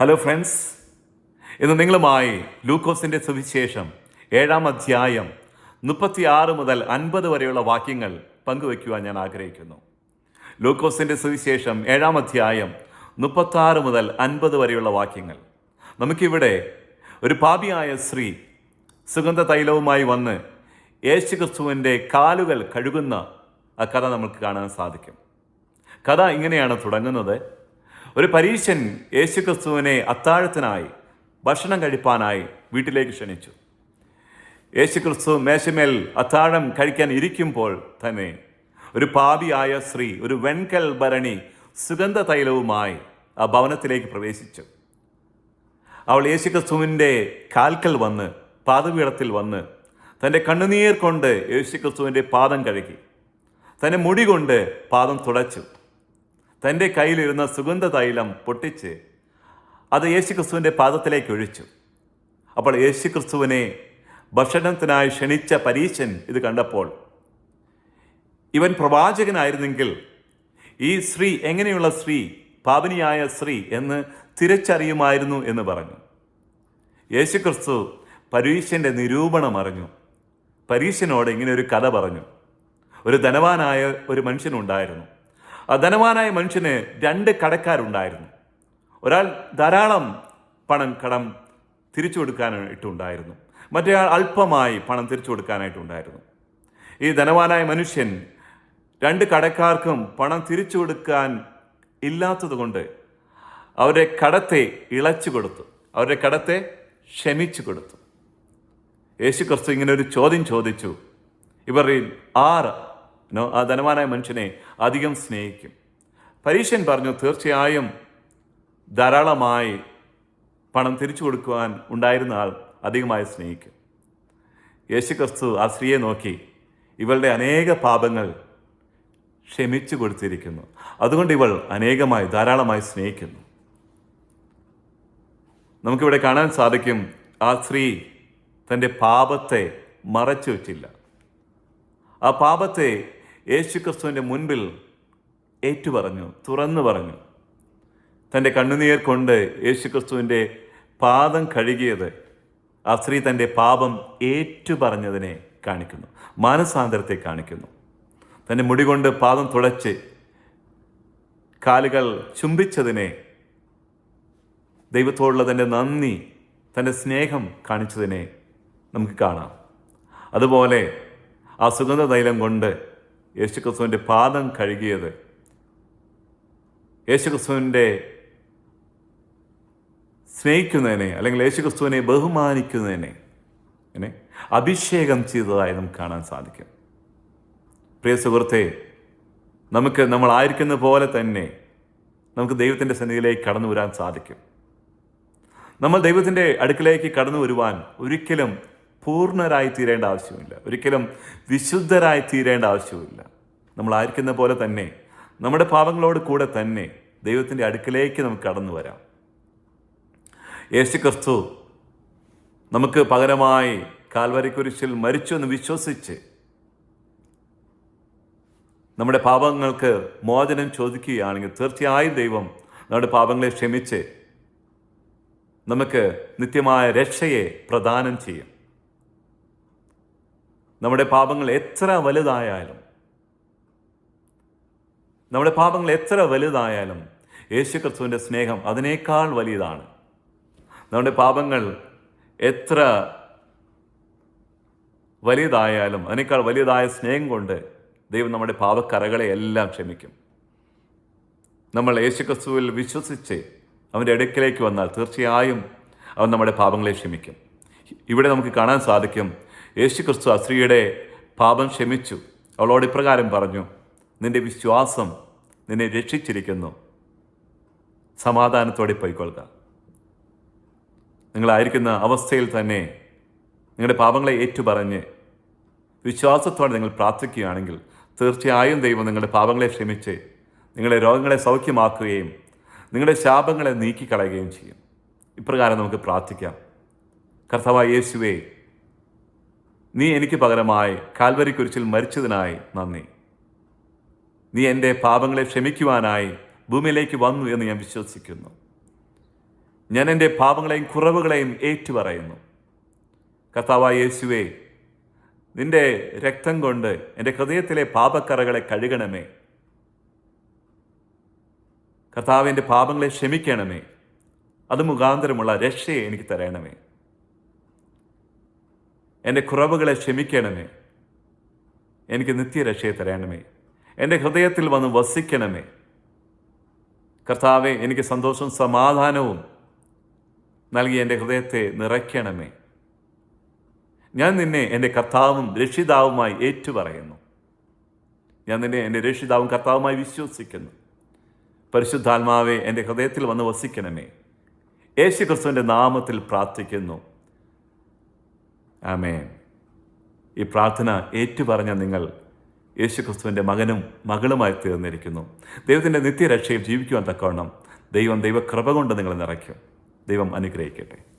Hello friends ഇന്ന് നിങ്ങളുമായി ലൂക്കോസിന്റെ സുവിശേഷം ഏഴാം അധ്യായം മുപ്പത്തിയാറ് മുതൽ അൻപത് വരെയുള്ള വാക്യങ്ങൾ പങ്കുവയ്ക്കുവാൻ ഞാൻ ആഗ്രഹിക്കുന്നു. ലൂക്കോസിന്റെ സുവിശേഷം ഏഴാം അധ്യായം മുപ്പത്താറ് മുതൽ അൻപത് വരെയുള്ള വാക്യങ്ങൾ. നമുക്കിവിടെ ഒരു പാപിയായ സ്ത്രീ സുഗന്ധ തൈലവുമായി വന്ന് യേശു ക്രിസ്തുവിന്റെ കാലുകൾ കഴുകുന്ന ആ കഥ നമുക്ക് കാണാൻ സാധിക്കും. കഥ ഇങ്ങനെയാണ് തുടങ്ങുന്നത്. ഒരു പരീശൻ യേശുക്രിസ്തുവിനെ അത്താഴത്തിനായി ഭക്ഷണം കഴിപ്പാനായി വീട്ടിലേക്ക് ക്ഷണിച്ചു. യേശുക്രിസ്തു മേശമേൽ അത്താഴം കഴിക്കാൻ ഇരിക്കുമ്പോൾ തന്നെ ഒരു പാപിയായ സ്ത്രീ ഒരു വെൺകൽ ഭരണി സുഗന്ധ തൈലവുമായി ആ ഭവനത്തിലേക്ക് പ്രവേശിച്ചു. അവൾ യേശുക്രിസ്തുവിന്റെ കാൽക്കൽ വന്ന് പാദപീഠത്തിൽ വന്ന് തന്റെ കണ്ണുനീർ കൊണ്ട് യേശുക്രിസ്തുവിന്റെ പാദം കഴുകി തന്റെ മുടി കൊണ്ട് പാദം തുടച്ചു. തന്റെ കയ്യിലിരുന്ന സുഗന്ധ തൈലം പൊട്ടിച്ച് അത് യേശുക്രിസ്തുവിന്റെ പാദത്തിലേക്ക് ഒഴിച്ചു. അപ്പോൾ യേശുക്രിസ്തുവിനെ ഭക്ഷണത്തിനായി ക്ഷണിച്ച പരീശൻ ഇത് കണ്ടപ്പോൾ ഇവൻ പ്രവാചകനായിരുന്നെങ്കിൽ ഈ സ്ത്രീ എങ്ങനെയുള്ള സ്ത്രീ? പാപനിയായ സ്ത്രീ എന്ന് തിരിച്ചറിയുമായിരുന്നു എന്ന് പറഞ്ഞു. യേശുക്രിസ്തു പരീശന്റെ നിരൂപണം അറിഞ്ഞു. പരീശനോട് ഇങ്ങനെ ഒരു കഥ പറഞ്ഞു. ഒരു ധനവാനായ ഒരു മനുഷ്യനുണ്ടായിരുന്നു. ആ ധനവാനായ മനുഷ്യന് രണ്ട് കടക്കാരുണ്ടായിരുന്നു. ഒരാൾ ധാരാളം പണം കടം തിരിച്ചു കൊടുക്കാനായിട്ടുണ്ടായിരുന്നു മറ്റേയാൾ അല്പമായി പണം തിരിച്ചു കൊടുക്കാനായിട്ടുണ്ടായിരുന്നു ഈ ധനവാനായ മനുഷ്യൻ രണ്ട് കടക്കാർക്കും പണം തിരിച്ചു കൊടുക്കാൻ ഇല്ലാത്തതുകൊണ്ട് അവരുടെ കടത്തെ ഇളച്ചു കൊടുത്തു. അവരുടെ കടത്തെ ക്ഷമിച്ചു കൊടുത്തു. യേശു ക്രിസ്തു ഇങ്ങനെ ഒരു ചോദ്യം ചോദിച്ചു. ഇവരിൽ ആറ് ആ ധനവാനായ മനുഷ്യനെ അധികം സ്നേഹിക്കും. പരീശൻ പറഞ്ഞു തീർച്ചയായും ധാരാളമായി പണം തിരിച്ചു കൊടുക്കുവാൻ ഉണ്ടായിരുന്ന ആൾ അധികമായി സ്നേഹിക്കും. യേശു ക്രിസ്തു ആ സ്ത്രീയെ നോക്കി ഇവളുടെ അനേക പാപങ്ങൾ ക്ഷമിച്ചു കൊടുത്തിരിക്കുന്നു. അതുകൊണ്ട് ഇവൾ അനേകമായി ധാരാളമായി സ്നേഹിക്കുന്നു. നമുക്കിവിടെ കാണാൻ സാധിക്കും ആ സ്ത്രീ തന്റെ പാപത്തെ മറച്ചു വച്ചില്ല. ആ പാപത്തെ യേശുക്രിസ്തുവിന്റെ മുൻപിൽ ഏറ്റുപറഞ്ഞു തുറന്നു പറഞ്ഞു. തന്റെ കണ്ണുനീർ കൊണ്ട് യേശുക്രിസ്തുവിന്റെ പാദം കഴുകിയത് ആ സ്ത്രീ തന്റെ പാപം ഏറ്റുപറഞ്ഞതിനെ കാണിക്കുന്നു മാനസാന്തരത്തെ കാണിക്കുന്നു. തന്റെ മുടി കൊണ്ട് പാദം തുടച്ച് കാലുകൾ ചുംബിച്ചതിനെ ദൈവത്തോടുള്ള തന്റെ നന്ദി തന്റെ സ്നേഹം കാണിച്ചതിനെ നമുക്ക് കാണാം. അതുപോലെ ആ സുഗന്ധ തൈലം കൊണ്ട് യേശുക്രിസ്തുവിന്റെ പാദം കഴുകിയത്. യേശുക്രിസ്തുവിന്റെ സ്നേഹിക്കുന്നതിനെ അല്ലെങ്കിൽ യേശുക്രിസ്തുവിനെ ബഹുമാനിക്കുന്നതിനെ എന്നെ അഭിഷേകം ചെയ്തതായി നമുക്ക് കാണാൻ സാധിക്കും. പ്രിയ സുഹൃത്തെ നമുക്ക് നമ്മളായിരിക്കുന്ന പോലെ തന്നെ നമുക്ക് ദൈവത്തിന്റെ സന്നിധിയിലേക്ക് കടന്നു വരാൻ സാധിക്കും. നമ്മൾ ദൈവത്തിന്റെ അടുക്കിലേക്ക് കടന്നു വരുവാൻ ഒരിക്കലും പൂർണരായി തീരേണ്ട ആവശ്യമില്ല ഒരിക്കലും വിശുദ്ധരായി തീരേണ്ട ആവശ്യമില്ല നമ്മൾ ആയിരിക്കുന്ന പോലെ തന്നെ നമ്മുടെ പാപങ്ങളോട് കൂടെ തന്നെ ദൈവത്തിന്റെ അടുക്കലേക്ക് നമുക്ക് കടന്നു വരാം. യേശു ക്രിസ്തു നമുക്ക് പകരമായി കാൽവരിക്കുരിശിൽ മരിച്ചു എന്ന് വിശ്വസിച്ച് നമ്മുടെ പാപങ്ങൾക്ക് മോചനം ചോദിക്കുകയാണെങ്കിൽ തീർച്ചയായും ദൈവം നമ്മുടെ പാപങ്ങളെ ക്ഷമിച്ച് നമുക്ക് നിത്യമായ രക്ഷയെ പ്രദാനം ചെയ്യും. നമ്മുടെ പാപങ്ങൾ എത്ര വലുതായാലും നമ്മുടെ പാപങ്ങൾ എത്ര വലുതായാലും യേശു ക്രിസ്തുവിന്റെ സ്നേഹം അതിനേക്കാൾ വലിയതാണ്. നമ്മുടെ പാപങ്ങൾ എത്ര വലിയതായാലും അതിനേക്കാൾ വലിയതായ സ്നേഹം കൊണ്ട് ദൈവം നമ്മുടെ പാപക്കറകളെ എല്ലാം ക്ഷമിക്കും. നമ്മൾ യേശുക്രിസ്തുവിൽ വിശ്വസിച്ച് അവന്റെ അടുക്കലേക്ക് വന്നാൽ തീർച്ചയായും അവൻ നമ്മുടെ പാപങ്ങളെ ക്ഷമിക്കും. ഇവിടെ നമുക്ക് കാണാൻ സാധിക്കും യേശുക്രിസ്തു ആ സ്ത്രീയുടെ പാപം ക്ഷമിച്ചു. അവളോട് ഇപ്രകാരം പറഞ്ഞു നിന്റെ വിശ്വാസം നിന്നെ രക്ഷിച്ചിരിക്കുന്നു. സമാധാനത്തോടെ പോയിക്കൊള്ളുക. നിങ്ങളായിരിക്കുന്ന അവസ്ഥയിൽ തന്നെ നിങ്ങളുടെ പാപങ്ങളെ ഏറ്റുപറഞ്ഞ് വിശ്വാസത്തോടെ നിങ്ങൾ പ്രാർത്ഥിക്കുകയാണെങ്കിൽ തീർച്ചയായും ദൈവം നിങ്ങളുടെ പാപങ്ങളെ ക്ഷമിച്ച് നിങ്ങളുടെ രോഗങ്ങളെ സൗഖ്യമാക്കുകയും നിങ്ങളുടെ ശാപങ്ങളെ നീക്കിക്കളയുകയും ചെയ്യും. ഇപ്രകാരം നമുക്ക് പ്രാർത്ഥിക്കാം. കർത്താവായ യേശുവേ നീ എനിക്ക് പകരമായി കാൽവരി കുരിശിൽ മരിച്ചതിനായി നന്ദി. നീ എന്റെ പാപങ്ങളെ ക്ഷമിക്കുവാനായി ഭൂമിയിലേക്ക് വന്നു എന്ന് ഞാൻ വിശ്വസിക്കുന്നു. ഞാൻ എന്റെ പാപങ്ങളെയും കുറവുകളെയും ഏറ്റുപറയുന്നു. കർത്താവായ യേശുവേ നിന്റെ രക്തം കൊണ്ട് എന്റെ ഹൃദയത്തിലെ പാപക്കറകളെ കഴുകണമേ. കർത്താവിന്റെ പാപങ്ങളെ ക്ഷമിക്കണമേ. അത് മുഖാന്തരമുള്ള രക്ഷയെ എനിക്ക് തരണമേ. എന്റെ കുറവുകളെ ക്ഷമിക്കണമേ. എനിക്ക് നിത്യരക്ഷയെ തരണമേ. എന്റെ ഹൃദയത്തിൽ വന്ന് വസിക്കണമേ. കർത്താവെ എനിക്ക് സന്തോഷവും സമാധാനവും നൽകി എന്റെ ഹൃദയത്തെ നിറയ്ക്കണമേ. ഞാൻ നിന്നെ എന്റെ കർത്താവും രക്ഷിതാവുമായി ഏറ്റുപറയുന്നു. ഞാൻ നിന്നെ എന്റെ രക്ഷിതാവും കർത്താവുമായി വിശ്വസിക്കുന്നു. പരിശുദ്ധാത്മാവെ എന്റെ ഹൃദയത്തിൽ വന്ന് വസിക്കണമേ. യേശു ക്രിസ്തുവിന്റെ നാമത്തിൽ പ്രാർത്ഥിക്കുന്നു. ആമേൻ. ഈ പ്രാർത്ഥന ഏറ്റുപറഞ്ഞ നിങ്ങൾ യേശു ക്രിസ്തുവിന്റെ മകനും മകളുമായി തീർന്നിരിക്കുന്നു. ദൈവത്തിന്റെ നിത്യരക്ഷയിൽ ജീവിക്കുവാൻ തക്കവണ്ണം ദൈവം ദൈവകൃപ കൊണ്ട് നിങ്ങൾ നിറയ്ക്കും. ദൈവം അനുഗ്രഹിക്കട്ടെ.